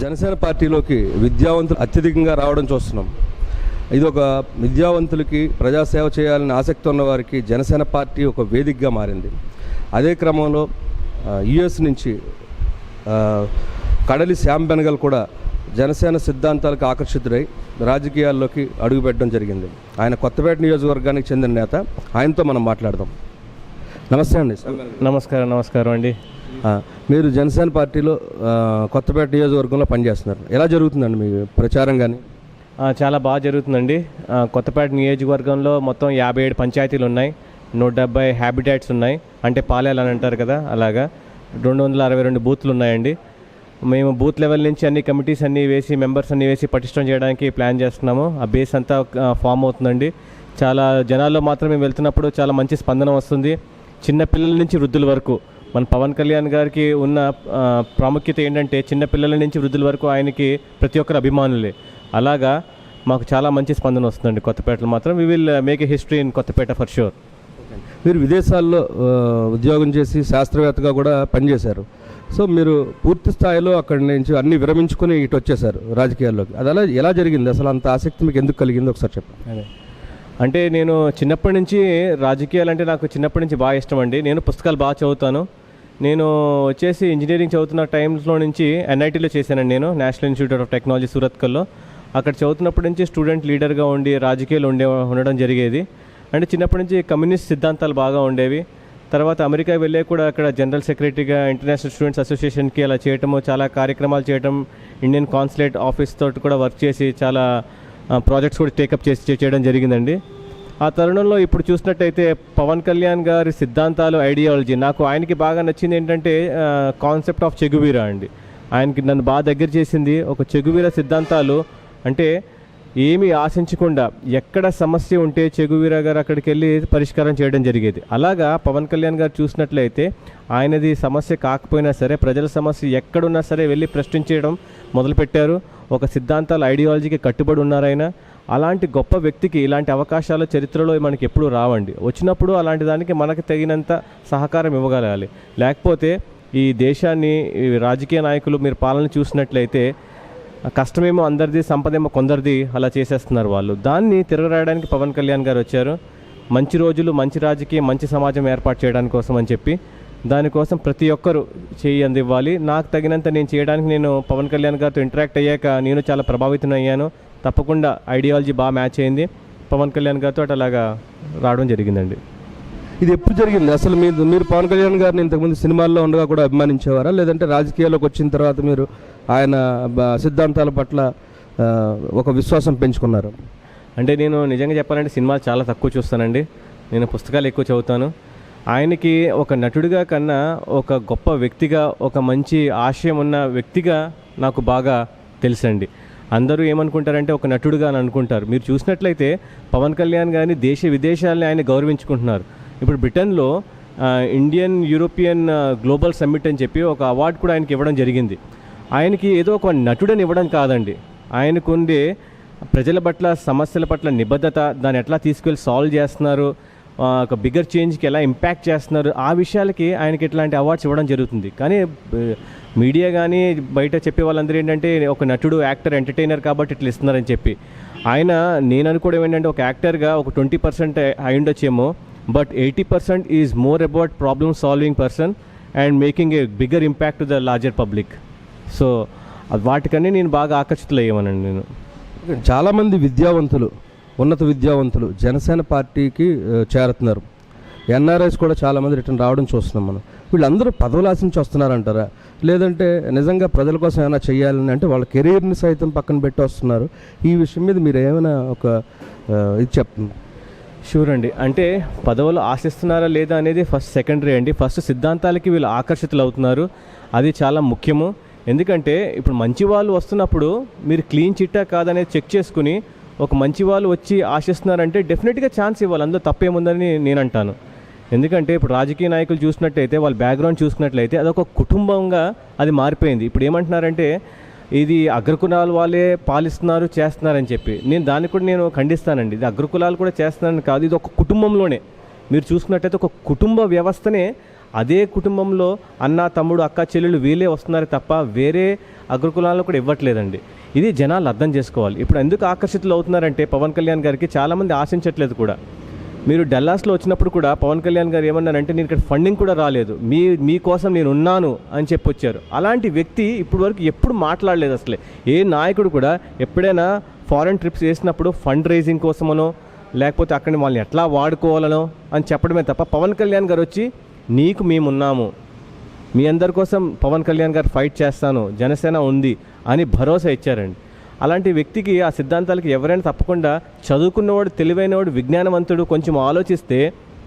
జనసేన పార్టీలోకి విద్యావంతులు అత్యధికంగా రావడం చూస్తున్నాం. ఇది ఒక విద్యావంతులకి ప్రజాసేవ చేయాలని ఆసక్తి ఉన్న వారికి జనసేన పార్టీ ఒక వేదికగా మారింది. అదే క్రమంలో యుఎస్ నుంచి కడలి శ్యామ్ బెనగల్ కూడా జనసేన సిద్ధాంతాలకు ఆకర్షితుడై రాజకీయాల్లోకి అడుగుపెట్టడం జరిగింది. ఆయన కొత్తపేట నియోజకవర్గానికి చెందిన నేత. ఆయనతో మనం మాట్లాడదాం. నమస్తే అండి. నమస్కారం నమస్కారం అండి. మీరు జనసేన పార్టీలో కొత్తపేట నియోజకవర్గంలో పనిచేస్తున్నారు. ఎలా జరుగుతుందండి మీ ప్రచారం కానీ చాలా బాగా జరుగుతుందండి. కొత్తపేట నియోజకవర్గంలో మొత్తం యాభై ఏడు పంచాయతీలు ఉన్నాయి. నూట డెబ్బై హ్యాబిటాట్స్ ఉన్నాయి. అంటే పాలేలు అని అంటారు కదా అలాగా. రెండు వందల అరవై రెండు బూత్లు ఉన్నాయండి. మేము బూత్ లెవెల్ నుంచి అన్ని కమిటీస్ అన్నీ వేసి మెంబర్స్ అన్నీ వేసి పటిష్టం చేయడానికి ప్లాన్ చేస్తున్నాము. ఆ బేస్ అంతా ఫామ్ అవుతుందండి. చాలా జనాల్లో మాత్రం మేము వెళ్తున్నప్పుడు చాలా మంచి స్పందన వస్తుంది. చిన్న పిల్లల నుంచి వృద్ధుల వరకు మన పవన్ కళ్యాణ్ గారికి ఉన్న ప్రాముఖ్యత ఏంటంటే చిన్న పిల్లల నుంచి వృద్ధుల వరకు ఆయనకి ప్రతి ఒక్కరు అభిమానులే. అలాగా మాకు చాలా మంచి స్పందన వస్తుందండి కొత్తపేటలో మాత్రం. We will make a history in Kothapeta for sure మీరు విదేశాల్లో ఉద్యోగం చేసి శాస్త్రవేత్తగా కూడా పనిచేశారు. సో మీరు పూర్తి స్థాయిలో అక్కడి నుంచి అన్ని విరమించుకొని ఇటు వచ్చేసారు రాజకీయాల్లోకి. అది అలా ఎలా జరిగింది? అసలు అంత ఆసక్తి మీకు ఎందుకు కలిగింది? ఒకసారి చెప్పండి. అంటే నేను చిన్నప్పటి నుంచి రాజకీయాలు అంటే నాకు చిన్నప్పటి నుంచి బాగా ఇష్టం అండి. నేను పుస్తకాలు బాగా చదువుతాను. నేను వచ్చేసి ఇంజనీరింగ్ చదువుతున్న టైమ్స్లో నుంచి ఎన్ఐటీలో చేశానండి నేను నేషనల్ ఇన్స్టిట్యూట్ ఆఫ్ టెక్నాలజీ సూరత్కల్లో. అక్కడ చదువుతున్నప్పటి నుంచి స్టూడెంట్ లీడర్గా ఉండి రాజకీయాలు ఉండే ఉండడం జరిగేది. అంటే చిన్నప్పటి నుంచి కమ్యూనిస్ట్ సిద్ధాంతాలు బాగా ఉండేవి. తర్వాత అమెరికా వెళ్ళే కూడా అక్కడ జనరల్ సెక్రటరీగా ఇంటర్నేషనల్ స్టూడెంట్స్ అసోసియేషన్కి అలా చేయటము చాలా కార్యక్రమాలు చేయటం ఇండియన్ కాన్సులేట్ ఆఫీస్ తోటి కూడా వర్క్ చేసి చాలా ప్రాజెక్ట్స్ కూడా టేకప్ చేసి చేయడం జరిగిందండి. ఆ తరుణంలో ఇప్పుడు చూసినట్టయితే పవన్ కళ్యాణ్ గారి సిద్ధాంతాలు ఐడియాలజీ నాకు ఆయనకి బాగా నచ్చింది ఏంటంటే కాన్సెప్ట్ ఆఫ్ చెగువీరా అండి. ఆయనకి నన్ను బాగా దగ్గర చేసింది ఒక చెగువీర సిద్ధాంతాలు. అంటే ఏమి ఆశించకుండా ఎక్కడ సమస్య ఉంటే చెగువీర గారు అక్కడికి వెళ్ళి పరిష్కారం చేయడం జరిగేది. అలాగా పవన్ కళ్యాణ్ గారు చూసినట్లయితే ఆయనది సమస్య కాకపోయినా సరే ప్రజల సమస్య ఎక్కడున్నా సరే వెళ్ళి ప్రశ్నించడం మొదలుపెట్టారు. ఒక సిద్ధాంతాల ఐడియాలజీకి కట్టుబడి ఉన్నారాయన అలాంటి గొప్ప వ్యక్తికి ఇలాంటి అవకాశాలు చరిత్రలో మనకి ఎప్పుడూ రావండి. వచ్చినప్పుడు అలాంటి దానికి మనకు తగినంత సహకారం ఇవ్వగలగాలి. లేకపోతే ఈ దేశాన్ని రాజకీయ నాయకులు మీరు పాలన చూసినట్లయితే కష్టమేమో అందరిది సంపదేమో కొందరిది అలా చేసేస్తున్నారు వాళ్ళు. దాన్ని తిరగరాయడానికి పవన్ కళ్యాణ్ గారు వచ్చారు. మంచి రోజులు మంచి రాజకీయం మంచి సమాజం ఏర్పాటు చేయడానికి కోసం అని చెప్పి దానికోసం ప్రతి ఒక్కరూ చేయి అందివ్వాలి. నాకు తగినంత నేను చేయడానికి నేను పవన్ కళ్యాణ్ గారితో ఇంటరాక్ట్ అయ్యాక నేను చాలా ప్రభావితం అయ్యాను. తప్పకుండా ఐడియాలజీ బాగా మ్యాచ్ అయింది. పవన్ కళ్యాణ్ గారితో అటు అలాగా రావడం జరిగిందండి. ఇది ఎప్పుడు జరిగింది? అసలు మీరు మీరు పవన్ కళ్యాణ్ గారిని ఇంతకుముందు సినిమాల్లో ఉండగా కూడా అభిమానించేవారా? లేదంటే రాజకీయాల్లోకి వచ్చిన తర్వాత మీరు ఆయన బ- సిద్ధాంతాల పట్ల ఒక విశ్వాసం పెంచుకున్నారు. అంటే నేను నిజంగా చెప్పాలంటే సినిమాలు చాలా తక్కువ చూస్తానండి. నేను పుస్తకాలు ఎక్కువ చదువుతాను. ఆయనకి ఒక నటుడిగా కన్నా ఒక గొప్ప వ్యక్తిగా ఒక మంచి ఆశయం ఉన్న వ్యక్తిగా నాకు బాగా తెలుసండి. అందరూ ఏమనుకుంటారంటే ఒక నటుడుగా అని అనుకుంటారు. మీరు చూసినట్లయితే పవన్ కళ్యాణ్ గారిని దేశ విదేశాలని ఆయన గౌరవించుకుంటున్నారు. ఇప్పుడు బ్రిటన్లో ఇండియన్ యూరోపియన్ గ్లోబల్ సమ్మిట్ అని చెప్పి ఒక అవార్డు కూడా ఆయనకి ఇవ్వడం జరిగింది. ఆయనకి ఏదో ఒక నటుడని ఇవ్వడం కాదండి. ఆయనకుండే ప్రజల పట్ల సమస్యల పట్ల నిబద్ధత దాన్ని ఎట్లా తీసుకెళ్ళి సాల్వ్ చేస్తున్నారు ఒక బిగ్గర్ చేంజ్కి ఎలా ఇంపాక్ట్ చేస్తున్నారు ఆ విషయాలకి ఆయనకి ఇట్లాంటి అవార్డ్స్ ఇవ్వడం జరుగుతుంది. కానీ మీడియా కానీ బయట చెప్పే వాళ్ళందరూ ఏంటంటే ఒక నటుడు యాక్టర్ ఎంటర్టైనర్ కాబట్టి ఇట్లా ఇస్తున్నారని చెప్పి. ఆయన నేను అనుకోవడం ఏంటంటే ఒక యాక్టర్గా ఒక ట్వంటీ పర్సెంట్ అయి ఉండొచ్చేమో but eighty percent is more about problem solving person and making a bigger impact to the larger public so వాటికన్నీ నేను బాగా ఆకర్షితులయ్యామనండి నేను. చాలామంది విద్యావంతులు ఉన్నత విద్యావంతులు జనసేన పార్టీకి చేరుతున్నారు. ఎన్ఆర్ఐస్ కూడా చాలామంది రిటర్న్ రావడం చూస్తున్నాం మనం. వీళ్ళందరూ పదవులు ఆశించి వస్తున్నారంటారా? లేదంటే నిజంగా ప్రజల కోసం ఏమైనా చేయాలని అంటే వాళ్ళ కెరీర్ని సైతం పక్కన పెట్టి వస్తున్నారు. ఈ విషయం మీద మీరు ఏమైనా ఒక ఇది చెప్తుంది షూర్ అండి. అంటే పదవులు ఆశిస్తున్నారా లేదా అనేది ఫస్ట్ సెకండరీ అండి. ఫస్ట్ సిద్ధాంతాలకి వీళ్ళు ఆకర్షితులు అవుతున్నారు అది చాలా ముఖ్యము. ఎందుకంటే ఇప్పుడు మంచి వాళ్ళు వస్తున్నప్పుడు మీరు క్లీన్ చిట్టా కాదనేది చెక్ చేసుకుని ఒక మంచి వాళ్ళు వచ్చి ఆశిస్తున్నారంటే డెఫినెట్గా ఛాన్స్ ఇవ్వాలి. అందులో తప్పేముందని నేను అంటాను ఎందుకంటే ఇప్పుడు రాజకీయ నాయకులు చూసినట్టయితే వాళ్ళ బ్యాక్గ్రౌండ్ చూసినట్లయితే అదొక కుటుంబంగా అది మారిపోయింది. ఇప్పుడు ఏమంటున్నారంటే ఇది అగ్రకులాల వాళ్ళే పాలిస్తున్నారు చేస్తున్నారని చెప్పి. నేను దాన్ని కూడా నేను ఖండిస్తానండి. ఇది అగ్రకులాలు కూడా చేస్తున్నారని కాదు ఇది ఒక కుటుంబంలోనే. మీరు చూసుకున్నట్టయితే ఒక కుటుంబ వ్యవస్థనే అదే కుటుంబంలో అన్న తమ్ముడు అక్క చెల్లెలు వీళ్ళే వస్తున్నారు తప్ప వేరే అగ్రకులాలను కూడా ఇవ్వట్లేదండి. ఇది జనాలు అర్థం చేసుకోవాలి. ఇప్పుడు ఎందుకు ఆకర్షితులు అవుతున్నారంటే పవన్ కళ్యాణ్ గారికి చాలామంది ఆశించట్లేదు కూడా. మీరు డల్లాస్లో వచ్చినప్పుడు కూడా పవన్ కళ్యాణ్ గారు ఏమన్నారంటే నేను ఇక్కడ ఫండింగ్ కూడా రాలేదు. మీ మీకోసం నేను ఉన్నాను అని చెప్పి వచ్చారు అలాంటి వ్యక్తి ఇప్పుడు వరకు ఎప్పుడు మాట్లాడలేదు అసలే. ఏ నాయకుడు కూడా ఎప్పుడైనా ఫారెన్ ట్రిప్స్ చేసినప్పుడు ఫండ్ రైజింగ్ కోసమనో లేకపోతే అక్కడ వాళ్ళని ఎట్లా వాడుకోవాలనో అని చెప్పడమే తప్ప పవన్ కళ్యాణ్ గారు వచ్చి నీకు మేమున్నాము. మీ అందరి కోసం పవన్ కళ్యాణ్ గారు ఫైట్ చేస్తాను జనసేన ఉంది అని భరోసా ఇచ్చారండి. అలాంటి వ్యక్తికి ఆ సిద్ధాంతాలకి ఎవరైనా తప్పకుండా చదువుకున్నవాడు తెలివైనవాడు విజ్ఞానవంతుడు కొంచెం ఆలోచిస్తే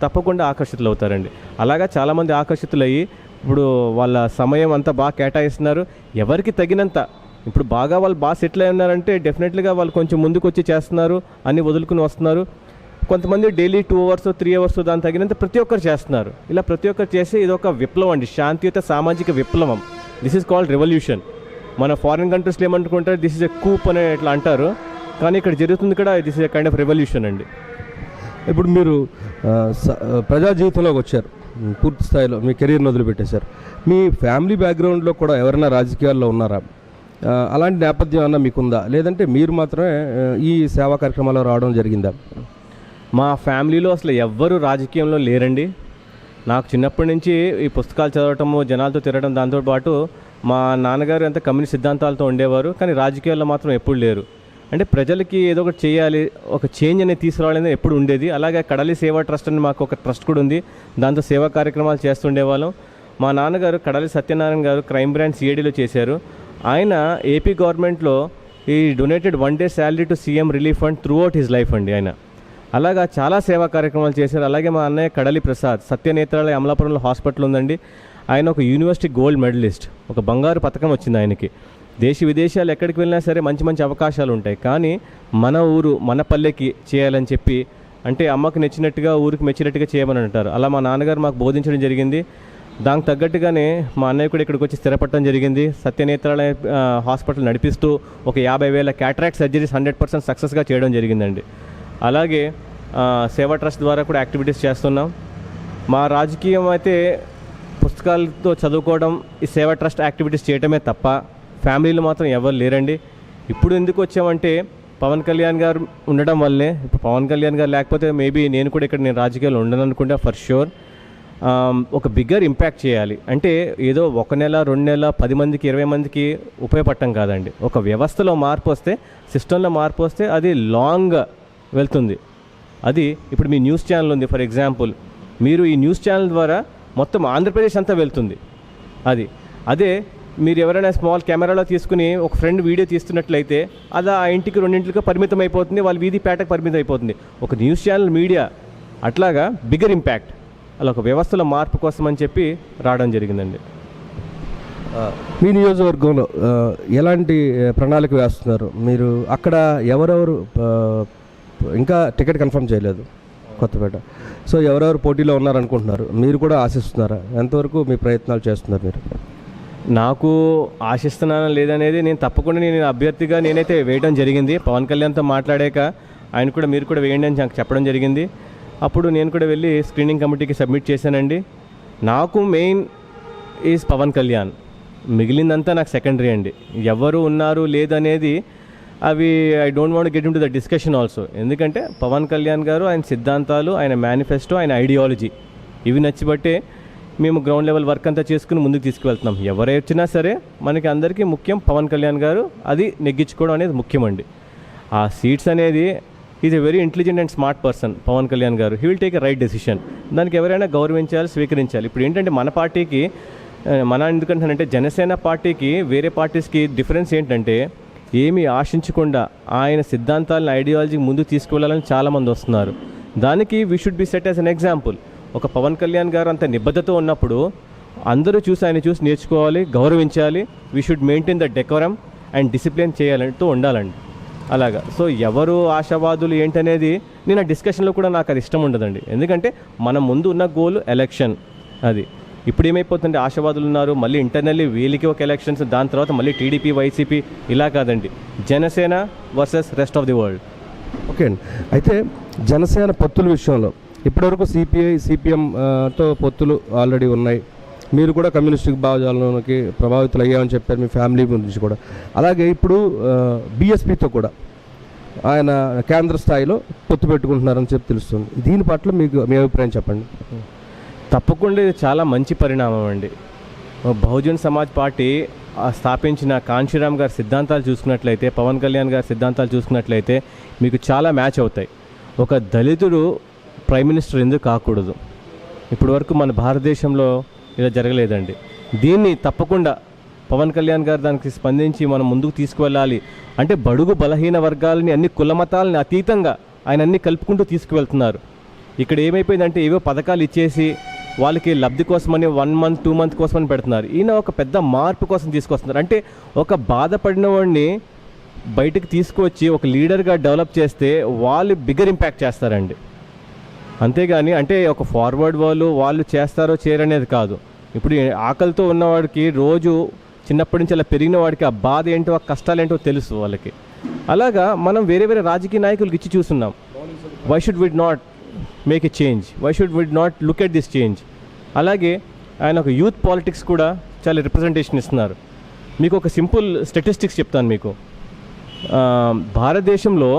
తప్పకుండా ఆకర్షితులు అవుతారండి అలాగా చాలామంది ఆకర్షితులయ్యి ఇప్పుడు వాళ్ళ సమయం అంతా బాగా కేటాయిస్తున్నారు. ఎవరికి తగినంత ఇప్పుడు బాగా వాళ్ళు బాగా సెటిల్ అయి ఉన్నారంటే డెఫినెట్లీగా వాళ్ళు కొంచెం ముందుకు వచ్చి చేస్తున్నారు అని వదులుకుని వస్తున్నారు. కొంతమంది daily two hours three hours దాని తగినంత ప్రతి ఒక్కరు చేస్తున్నారు. ఇలా ప్రతి ఒక్కరు చేసి ఇది ఒక విప్లవం అండి. శాంతియుత సామాజిక విప్లవం. దిస్ ఈజ్ కాల్డ్ రెవల్యూషన్ మన ఫారిన్ కంట్రీస్లో ఏమనుకుంటారు? దిస్ ఇస్ ఎ కూప్ అనే ఇట్లా అంటారు. కానీ ఇక్కడ జరుగుతుంది కూడా this is a kind of revolution అండి. ఇప్పుడు మీరు స- ప్రజా జీవితంలోకి వచ్చారు. పూర్తి స్థాయిలో మీ కెరీర్ని వదిలిపెట్టేశారు. మీ ఫ్యామిలీ బ్యాక్గ్రౌండ్లో కూడా ఎవరైనా రాజకీయాల్లో ఉన్నారా? అలాంటి నేపథ్యం అన్నా మీకుందా? లేదంటే మీరు మాత్రమే ఈ సేవా కార్యక్రమాల్లో రావడం జరిగిందా? మా ఫ్యామిలీలో అసలు ఎవ్వరు రాజకీయంలో లేరండి. నాకు చిన్నప్పటి నుంచి ఈ పుస్తకాలు చదవటము జనాలతో తిరగడం దాంతోపాటు మా నాన్నగారు ఎంత కమ్యూనిస్ట్ సిద్ధాంతాలతో ఉండేవారు కానీ రాజకీయాల్లో మాత్రం ఎప్పుడు లేరు. అంటే ప్రజలకి ఏదో ఒకటి చేయాలి ఒక చేంజ్ అనేది తీసుకురావాలని ఎప్పుడు ఉండేది. అలాగే కడలి సేవా ట్రస్ట్ అని మాకు ఒక ట్రస్ట్ కూడా ఉంది. దాంతో సేవా కార్యక్రమాలు చేస్తుండేవాళ్ళం మా నాన్నగారు కడలి సత్యనారాయణ గారు క్రైమ్ బ్రాంచ్ సిఐడిలో చేశారు. ఆయన ఏపీ గవర్నమెంట్లో ఈ donated one day salary to CM relief fund throughout his life అండి ఆయన. అలాగా చాలా సేవా కార్యక్రమాలు చేశారు. అలాగే మా అన్నయ్య కడలి ప్రసాద్ సత్యనేత్రాలయ అమలాపురంలో హాస్పిటల్ ఉందండి. ఆయన ఒక యూనివర్సిటీ గోల్డ్ మెడలిస్ట్. ఒక బంగారు పథకం వచ్చింది ఆయనకి. దేశ విదేశాలు ఎక్కడికి వెళ్ళినా సరే మంచి మంచి అవకాశాలు ఉంటాయి. కానీ మన ఊరు మన పల్లెకి చేయాలని చెప్పి అంటే అమ్మకు నచ్చినట్టుగా ఊరికి మెచ్చినట్టుగా చేయమని అంటారు. అలా మా నాన్నగారు మాకు బోధించడం జరిగింది. దానికి తగ్గట్టుగానే మా అన్నయ్య కూడా ఇక్కడికి వచ్చి స్థిరపడటం జరిగింది. సత్యనేత్రాలయ హాస్పిటల్ నడిపిస్తూ ఒక యాభై వేల క్యాట్రాక్ట్ సర్జరీస్ హండ్రెడ్ పర్సెంట్ సక్సెస్గా చేయడం జరిగిందండి. అలాగే సేవా ట్రస్ట్ ద్వారా కూడా యాక్టివిటీస్ చేస్తున్నాం. మా రాజకీయం అయితే పుస్తకాలతో చదువుకోవడం ఈ సేవా ట్రస్ట్ యాక్టివిటీస్ చేయటమే తప్ప ఫ్యామిలీలో మాత్రం ఎవరు లేరండి. ఇప్పుడు ఎందుకు వచ్చామంటే పవన్ కళ్యాణ్ గారు ఉండడం వల్లే ఇప్పుడు పవన్ కళ్యాణ్ గారు లేకపోతే మేబీ నేను కూడా ఇక్కడ నేను రాజకీయాలు ఉండను అనుకుంటా ఫర్ షూర్ ఒక బిగ్గర్ ఇంపాక్ట్ చేయాలి. అంటే ఏదో ఒక నెల రెండు నెల పది మందికి ఇరవై మందికి ఉపయోగపడటం కాదండి. ఒక వ్యవస్థలో మార్పు వస్తే సిస్టంలో మార్పు వస్తే అది లాంగ్ వెళ్తుంది. అది ఇప్పుడు మీ న్యూస్ ఛానల్ ఉంది. ఫర్ ఎగ్జాంపుల్ మీరు ఈ న్యూస్ ఛానల్ ద్వారా మొత్తం ఆంధ్రప్రదేశ్ అంతా వెళ్తుంది. అది. అదే మీరు ఎవరైనా స్మాల్ కెమెరాలో తీసుకుని ఒక ఫ్రెండ్ వీడియో తీస్తున్నట్లయితే అది ఆ ఇంటికి రెండింటికి పరిమితం అయిపోతుంది వాళ్ళ వీధి పేటకు పరిమితం అయిపోతుంది ఒక న్యూస్ ఛానల్ మీడియా అట్లాగా బిగ్గర్ ఇంపాక్ట్. అలా ఒక వ్యవస్థలో మార్పు కోసం అని చెప్పి రావడం జరిగిందండి. మీ నియోజకవర్గంలో ఎలాంటి ప్రణాళిక వేస్తున్నారు? మీరు అక్కడ ఎవరెవరు ఇంకా టికెట్ కన్ఫర్మ్ చేయలేదు కొత్తపేట. సో ఎవరెవరు పోటీలో ఉన్నారనుకుంటున్నారు? మీరు కూడా ఆశిస్తున్నారా? ఎంతవరకు మీ ప్రయత్నాలు చేస్తున్నారు మీరు? నాకు ఆశిస్తున్నానా లేదనేది నేను తప్పకుండా నేను అభ్యర్థిగా నేనైతే వేయడం జరిగింది. పవన్ కళ్యాణ్తో మాట్లాడాక ఆయన కూడా మీరు కూడా వేయండి అని నాకు చెప్పడం జరిగింది. అప్పుడు నేను కూడా వెళ్ళి స్క్రీనింగ్ కమిటీకి సబ్మిట్ చేశానండి. నాకు మెయిన్ ఈజ్ పవన్ కళ్యాణ్. మిగిలిందంతా నాకు సెకండరీ అండి. ఎవరు ఉన్నారు లేదనేది అవి I don't want get into the discussion also ఎందుకంటే పవన్ కళ్యాణ్ గారు ఆయన సిద్ధాంతాలు ఆయన మేనిఫెస్టో ఆయన ఐడియాలజీ ఇవి నచ్చిబట్టే మేము గ్రౌండ్ లెవెల్ వర్క్ అంతా చేసుకుని ముందుకు తీసుకువెళ్తున్నాం. ఎవరు వచ్చినా సరే మనకి అందరికీ ముఖ్యం పవన్ కళ్యాణ్ గారు. అది నెగ్గించుకోవడం అనేది ముఖ్యమండి. ఆ సీట్స్ అనేది is a very intelligent and smart person Pawan Kalyan garu. He will take a right decision దానికి ఎవరైనా గౌరవించాలి స్వీకరించాలి. ఇప్పుడు ఏంటంటే మన పార్టీకి మన ఎందుకంటానంటే జనసేన పార్టీకి వేరే పార్టీస్కి డిఫరెన్స్ ఏంటంటే ఏమీ ఆశించకుండా ఆయన సిద్ధాంతాలను ఐడియాలజీ ముందు తీసుకువెళ్ళాలని చాలామంది వస్తున్నారు. దానికి we should be set as an example ఒక పవన్ కళ్యాణ్ గారు అంత నిబద్ధతో ఉన్నప్పుడు అందరూ చూసి ఆయన చూసి నేర్చుకోవాలి గౌరవించాలి. We should maintain the decorum and discipline చేయాలంటూ ఉండాలండి. అలాగా. సో ఎవరు ఆశావాదులు ఏంటనేది నేను ఆ డిస్కషన్లో కూడా నాకు అది ఇష్టం ఉండదండి. ఎందుకంటే మన ముందు ఉన్న గోల్ ఎలక్షన్ అది. ఇప్పుడు ఏమైపోతుందంటే ఆశావాదులు ఉన్నారు మళ్ళీ ఇంటర్నల్లీ వీళ్ళకి ఒక ఎలక్షన్స్ దాని తర్వాత మళ్ళీ టీడీపీ వైసీపీ ఇలా కాదండి. Janasena versus rest of the world okay అండి. అయితే జనసేన పొత్తుల విషయంలో ఇప్పటివరకు సిపిఐ సిపిఎం తో పొత్తులు ఆల్రెడీ ఉన్నాయి. మీరు కూడా కమ్యూనిస్టిక్ భావజాలంలోకి ప్రభావితులు అయ్యామని చెప్పారు మీ ఫ్యామిలీ గురించి కూడా. అలాగే ఇప్పుడు బీఎస్పీతో కూడా ఆయన కేంద్ర స్థాయిలో పొత్తు పెట్టుకుంటున్నారని చెప్పి తెలుస్తుంది. దీని పట్ల మీకు మీ అభిప్రాయం చెప్పండి. తప్పకుండా ఇది చాలా మంచి పరిణామం అండి. బహుజన్ సమాజ్ పార్టీ స్థాపించిన కాంశీరామ్ గారి సిద్ధాంతాలు చూసుకున్నట్లయితే పవన్ కళ్యాణ్ గారి సిద్ధాంతాలు చూసుకున్నట్లయితే మీకు చాలా మ్యాచ్ అవుతాయి. ఒక దళితుడు ప్రైమ్ మినిస్టర్ ఎందుకు కాకూడదు? ఇప్పటి వరకు మన భారతదేశంలో ఇలా జరగలేదండి. దీన్ని తప్పకుండా పవన్ కళ్యాణ్ గారు దానికి స్పందించి మనం ముందుకు తీసుకువెళ్ళాలి. అంటే బడుగు బలహీన వర్గాలని అన్ని కుల మతాలని అతీతంగా ఆయన అన్ని కలుపుకుంటూ తీసుకువెళ్తున్నారు. ఇక్కడ ఏమైపోయిందంటే ఏవో పథకాలు ఇచ్చేసి వాళ్ళకి లబ్ధి కోసమని వన్ మంత్ టూ మంత్ కోసమని పెడుతున్నారు. ఈయన ఒక పెద్ద మార్పు కోసం తీసుకొస్తున్నారు. అంటే ఒక బాధపడిన వాడిని బయటకు తీసుకువచ్చి ఒక లీడర్గా డెవలప్ చేస్తే వాళ్ళు బిగ్గర్ ఇంపాక్ట్ చేస్తారండి. అంతేగాని అంటే ఒక ఫార్వర్డ్ వాళ్ళు వాళ్ళు చేస్తారో చేయరనేది కాదు. ఇప్పుడు ఆకలితో ఉన్నవాడికి రోజు చిన్నప్పటి నుంచి అలా పెరిగిన వాడికి ఆ బాధ ఏంటో ఆ కష్టాలు ఏంటో తెలుసు వాళ్ళకి. అలాగా మనం వేరే వేరే రాజకీయ నాయకులకి ఇచ్చి చూస్తున్నాం. Why should we not make a change why should we not look at this change అలాగే ఆయన ఒక యూత్ పాలిటిక్స్ కూడా చాలా రిప్రజెంటేషన్ ఇస్తున్నారు. మీకు ఒక సింపుల్ స్టెటిస్టిక్స్ చెప్తాను మీకు. భారతదేశంలో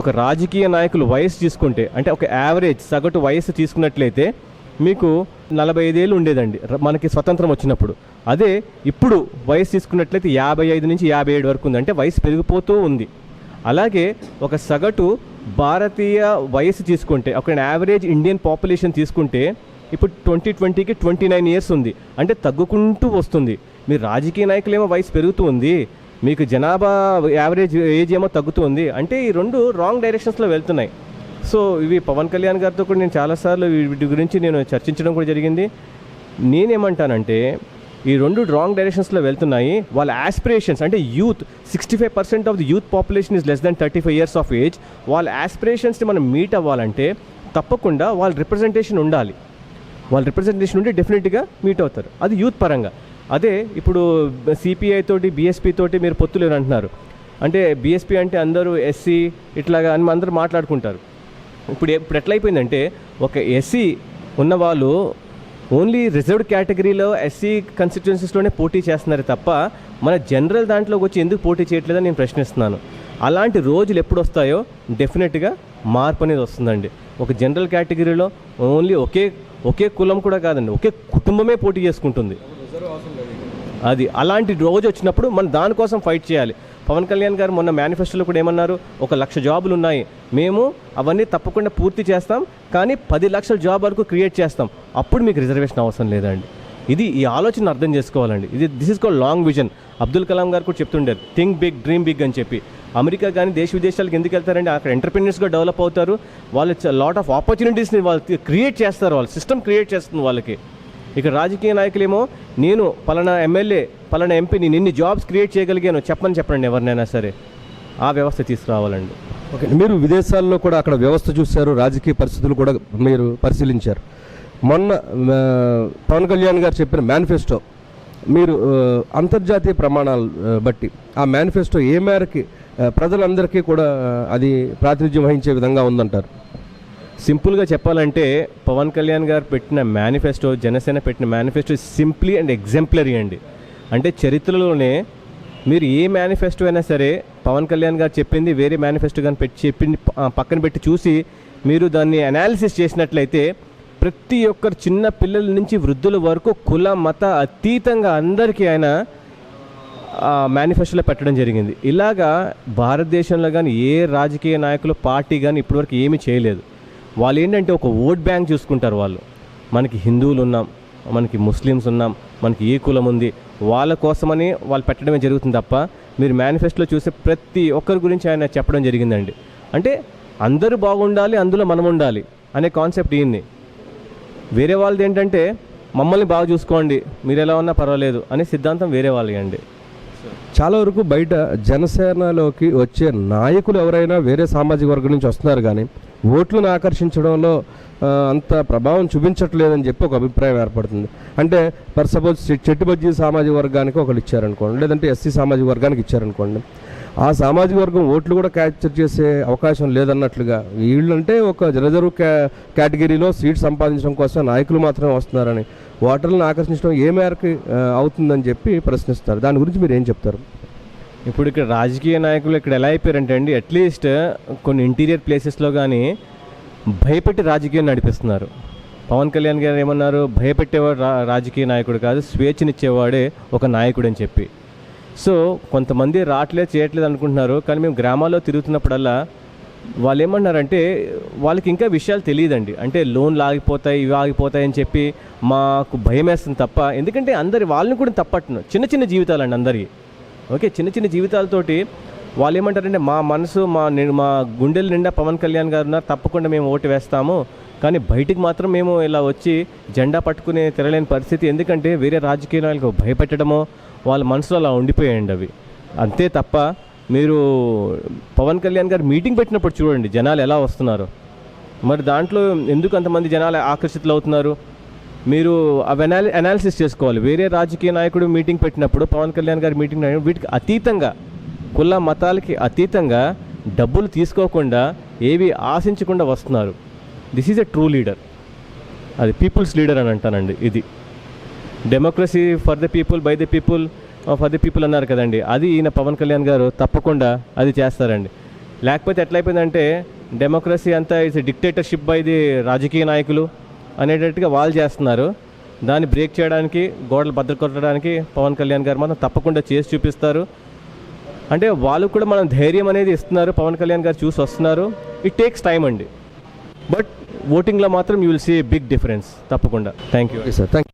ఒక రాజకీయ నాయకులు వయసు తీసుకుంటే అంటే ఒక యావరేజ్ సగటు వయసు తీసుకున్నట్లయితే మీకు నలభై ఐదేళ్ళు ఉండేదండి మనకి స్వతంత్రం వచ్చినప్పుడు. అదే ఇప్పుడు వయసు తీసుకున్నట్లయితే యాభై ఐదు నుంచి యాభై ఏడు వరకు ఉంది. అంటే వయసు పెరిగిపోతూ ఉంది. అలాగే ఒక సగటు భారతీయ వయసు తీసుకుంటే ఒక యావరేజ్ ఇండియన్ పాపులేషన్ తీసుకుంటే ఇప్పుడు ట్వంటీ ట్వంటీకి ట్వంటీ నైన్ ఇయర్స్ ఉంది. అంటే తగ్గుకుంటూ వస్తుంది. మీరు రాజకీయ నాయకులేమో వయసు పెరుగుతూ ఉంది మీకు జనాభా యావరేజ్ ఏజ్ ఏమో తగ్గుతుంది. అంటే ఈ రెండు రాంగ్ డైరెక్షన్స్లో వెళ్తున్నాయి. సో ఇవి పవన్ కళ్యాణ్ గారితో కూడా నేను చాలాసార్లు వీటి గురించి నేను చర్చించడం కూడా జరిగింది. నేనేమంటానంటే ఈ రెండు రాంగ్ డైరెక్షన్స్లో వెళ్తున్నాయి. వాళ్ళ ఆస్పిరేషన్స్ అంటే youth sixty five percent of the youth population is less than thirty five years of age వాళ్ళ ఆస్పిరేషన్స్ని మనం మీట్ అవ్వాలంటే తప్పకుండా వాళ్ళ రిప్రజెంటేషన్ ఉండాలి. వాళ్ళ రిప్రజెంటేషన్ ఉంటే డెఫినెట్గా మీట్ అవుతారు. అది యూత్ పరంగా. అదే ఇప్పుడు సిపిఐ తోటి బీఎస్పీ తోటి మీరు పొత్తులేరు అంటున్నారు. అంటే బీఎస్పీ అంటే అందరూ ఎస్సీ ఇట్లాగా అని అందరూ మాట్లాడుకుంటారు. ఇప్పుడు ఇప్పుడు ఎట్లయిపోయిందంటే ఒక ఎస్సీ ఉన్నవాళ్ళు ఓన్లీ రిజర్వ్డ్ కేటగిరీలో ఎస్సీ కన్స్టిట్యున్సీస్లోనే పోటీ చేస్తున్నారు తప్ప మన జనరల్ దాంట్లోకి వచ్చి ఎందుకు పోటీ చేయట్లేదని నేను ప్రశ్నిస్తున్నాను. అలాంటి రోజులు ఎప్పుడు వస్తాయో డెఫినెట్గా మార్పు అనేది వస్తుందండి. ఒక జనరల్ కేటగిరీలో ఓన్లీ ఒకే ఒకే కులం కూడా కాదండి ఒకే కుటుంబమే పోటీ చేసుకుంటుంది. అది అలాంటి రోజు వచ్చినప్పుడు మనం దానికోసం ఫైట్ చేయాలి. పవన్ కళ్యాణ్ గారు మొన్న మేనిఫెస్టోలో కూడా ఏమన్నారు? ఒక లక్ష జాబులు ఉన్నాయి. మేము అవన్నీ తప్పకుండా పూర్తి చేస్తాం కానీ పది లక్షల జాబ్ వరకు క్రియేట్ చేస్తాం. అప్పుడు మీకు రిజర్వేషన్ అవసరం లేదండి. ఇది ఈ ఆలోచన అర్థం చేసుకోవాలండి. ఇది this is call long vision Abdul Kalam గారు కూడా చెప్తుండేది థింక్ బిగ్ డ్రీమ్ బిగ్ అని చెప్పి. అమెరికా కానీ దేశ విదేశాలకు ఎందుకు వెళ్తారండి? అక్కడ ఎంటర్ప్రీనర్స్గా డెవలప్ అవుతారు. వాళ్ళు లాట్ ఆఫ్ ఆపర్చునిటీస్ని వాళ్ళు క్రియేట్ చేస్తారు వాళ్ళు సిస్టమ్ క్రియేట్ చేస్తుంది వాళ్ళకి. ఇక రాజకీయ నాయకులేమో నేను పలానా ఎమ్మెల్యే పలానా ఎంపీని నిన్ని జాబ్స్ క్రియేట్ చేయగలిగాను చెప్పని చెప్పండి ఎవరినైనా సరే. ఆ వ్యవస్థ తీసుకురావాలండి. ఓకే మీరు విదేశాల్లో కూడా అక్కడ వ్యవస్థ చూశారు రాజకీయ పరిస్థితులు కూడా మీరు పరిశీలించారు. మొన్న పవన్ కళ్యాణ్ గారు చెప్పిన మేనిఫెస్టో మీరు అంతర్జాతీయ ప్రమాణాలు బట్టి ఆ మేనిఫెస్టో ఏ మేరకి ప్రజలందరికీ కూడా అది ప్రాతినిధ్యం వహించే విధంగా ఉందంటారు? సింపుల్గా చెప్పాలంటే పవన్ కళ్యాణ్ గారు పెట్టిన మేనిఫెస్టో జనసేన పెట్టిన మేనిఫెస్టో సింప్లీ అండ్ ఎగ్జాంపులరీ అండి. అంటే చరిత్రలోనే మీరు ఏ మేనిఫెస్టో అయినా సరే పవన్ కళ్యాణ్ గారు చెప్పింది వేరే మేనిఫెస్టో కానీ పెట్టి చెప్పింది పక్కన పెట్టి చూసి మీరు దాన్ని అనాలిసిస్ చేసినట్లయితే ప్రతి ఒక్కరు చిన్న పిల్లల నుంచి వృద్ధుల వరకు కుల మత అతీతంగా అందరికీ ఆయన మేనిఫెస్టోలో పెట్టడం జరిగింది. ఇలాగా భారతదేశంలో కానీ ఏ రాజకీయ నాయకులు పార్టీ కానీ ఇప్పటివరకు ఏమీ చేయలేదు. వాళ్ళు ఏంటంటే ఒక ఓట్ బ్యాంక్ చూసుకుంటారు వాళ్ళు. మనకి హిందువులు ఉన్నాం మనకి ముస్లిమ్స్ ఉన్నాం మనకి ఏ కులం ఉంది వాళ్ళ కోసమని వాళ్ళు పెట్టడమే జరుగుతుంది తప్ప మీరు మేనిఫెస్టోలో చూసే ప్రతి ఒక్కరి గురించి ఆయన చెప్పడం జరిగిందండి. అంటే అందరూ బాగుండాలి అందులో మనం ఉండాలి అనే కాన్సెప్ట్ ఈయన్ని. వేరే వాళ్ళది ఏంటంటే మమ్మల్ని బాగా చూసుకోండి మీరు ఎలా ఉన్నా పర్వాలేదు అనే సిద్ధాంతం వేరే వాళ్ళకి అండి. చాలా వరకు బయట జనసేనలోకి వచ్చే నాయకులు ఎవరైనా వేరే సామాజిక వర్గం నుంచి వస్తున్నారు కానీ ఓట్లను ఆకర్షించడంలో అంత ప్రభావం చూపించట్లేదని చెప్పి ఒక అభిప్రాయం ఏర్పడుతుంది. అంటే ఫర్ సపోజ్ చెట్టుబజ్జీ సామాజిక వర్గానికి ఒకరు ఇచ్చారనుకోండి లేదంటే ఎస్సీ సామాజిక వర్గానికి ఇచ్చారనుకోండి. ఆ సామాజిక వర్గం ఓట్లు కూడా క్యాప్చర్ చేసే అవకాశం లేదన్నట్లుగా వీళ్ళంటే ఒక రిజర్వ్ క్యా కేటగిరీలో సీట్ సంపాదించడం కోసం నాయకులు మాత్రమే వస్తున్నారని ఓటర్లను ఆకర్షించడం ఏ మేరకు అవుతుందని చెప్పి ప్రశ్నిస్తారు. దాని గురించి మీరు ఏం చెప్తారు? ఇప్పుడు ఇక్కడ రాజకీయ నాయకులు ఇక్కడ ఎలా అయిపోయారంటే అండి అట్లీస్ట్ కొన్ని ఇంటీరియర్ ప్లేసెస్లో కానీ భయపెట్టి రాజకీయం నడిపిస్తున్నారు. పవన్ కళ్యాణ్ గారు ఏమన్నారు? భయపెట్టేవాడు రా రాజకీయ నాయకుడు కాదు స్వేచ్ఛనిచ్చేవాడే ఒక నాయకుడు అని చెప్పి. సో కొంతమంది రావట్లేదు చేయట్లేదు అనుకుంటున్నారు కానీ మేము గ్రామాల్లో తిరుగుతున్నప్పుడల్లా వాళ్ళు ఏమన్నారంటే వాళ్ళకి ఇంకా విషయాలు తెలియదండి. అంటే లోన్లు ఆగిపోతాయి ఇవి ఆగిపోతాయి అని చెప్పి మాకు భయం వేస్తుంది తప్ప ఎందుకంటే అందరి వాళ్ళని కూడా తప్పట్టును చిన్న చిన్న జీవితాలండి అందరికీ. ఓకే చిన్న చిన్న జీవితాలతోటి వాళ్ళు ఏమంటారంటే మా మనసు మా మా గుండెల నిండా పవన్ కళ్యాణ్ గారు ఉన్నారు తప్పకుండా మేము ఓటు వేస్తాము. కానీ బయటికి మాత్రం మేము ఇలా వచ్చి జెండా పట్టుకుని తిరలేని పరిస్థితి. ఎందుకంటే వేరే రాజకీయ నాయకులకు భయపెట్టడమో వాళ్ళ మనసులో అలా ఉండిపోయాయండి అవి. అంతే తప్ప మీరు పవన్ కళ్యాణ్ గారు మీటింగ్ పెట్టినప్పుడు చూడండి జనాలు ఎలా వస్తున్నారు. మరి దాంట్లో ఎందుకు అంతమంది జనాలు ఆకర్షితులు అవుతున్నారు మీరు అవి అనాలి అనాలిసిస్ చేసుకోవాలి. వేరే రాజకీయ నాయకుడు మీటింగ్ పెట్టినప్పుడు పవన్ కళ్యాణ్ గారి మీటింగ్ వీటికి అతీతంగా కుల మతాలకి అతీతంగా డబ్బులు తీసుకోకుండా ఏవి ఆశించకుండా వస్తున్నారు. This is a true leader అది పీపుల్స్ లీడర్ అని అంటానండి ఇది. Democracy for the people by the people for the people అన్నారు కదండి. అది ఈయన పవన్ కళ్యాణ్ గారు తప్పకుండా అది చేస్తారండి. లేకపోతే ఎట్లయిపోయిందంటే డెమోక్రసీ అంతా ఇట్స్ డిక్టేటర్షిప్ బై ది రాజకీయ నాయకులు. అనేటట్టుగా వాళ్ళు చేస్తున్నారు. దాన్ని బ్రేక్ చేయడానికి గోడలు భద్రకొట్టడానికి పవన్ కళ్యాణ్ గారు మాత్రం తప్పకుండా చేసి చూపిస్తారు. అంటే వాళ్ళు కూడా మనం ధైర్యం అనేది ఇస్తున్నారు. పవన్ కళ్యాణ్ గారు చూసి వస్తున్నారు. ఇట్ టేక్స్ టైం అండి. బట్ ఓటింగ్లో మాత్రం you will see big difference తప్పకుండా. Thank you sir thank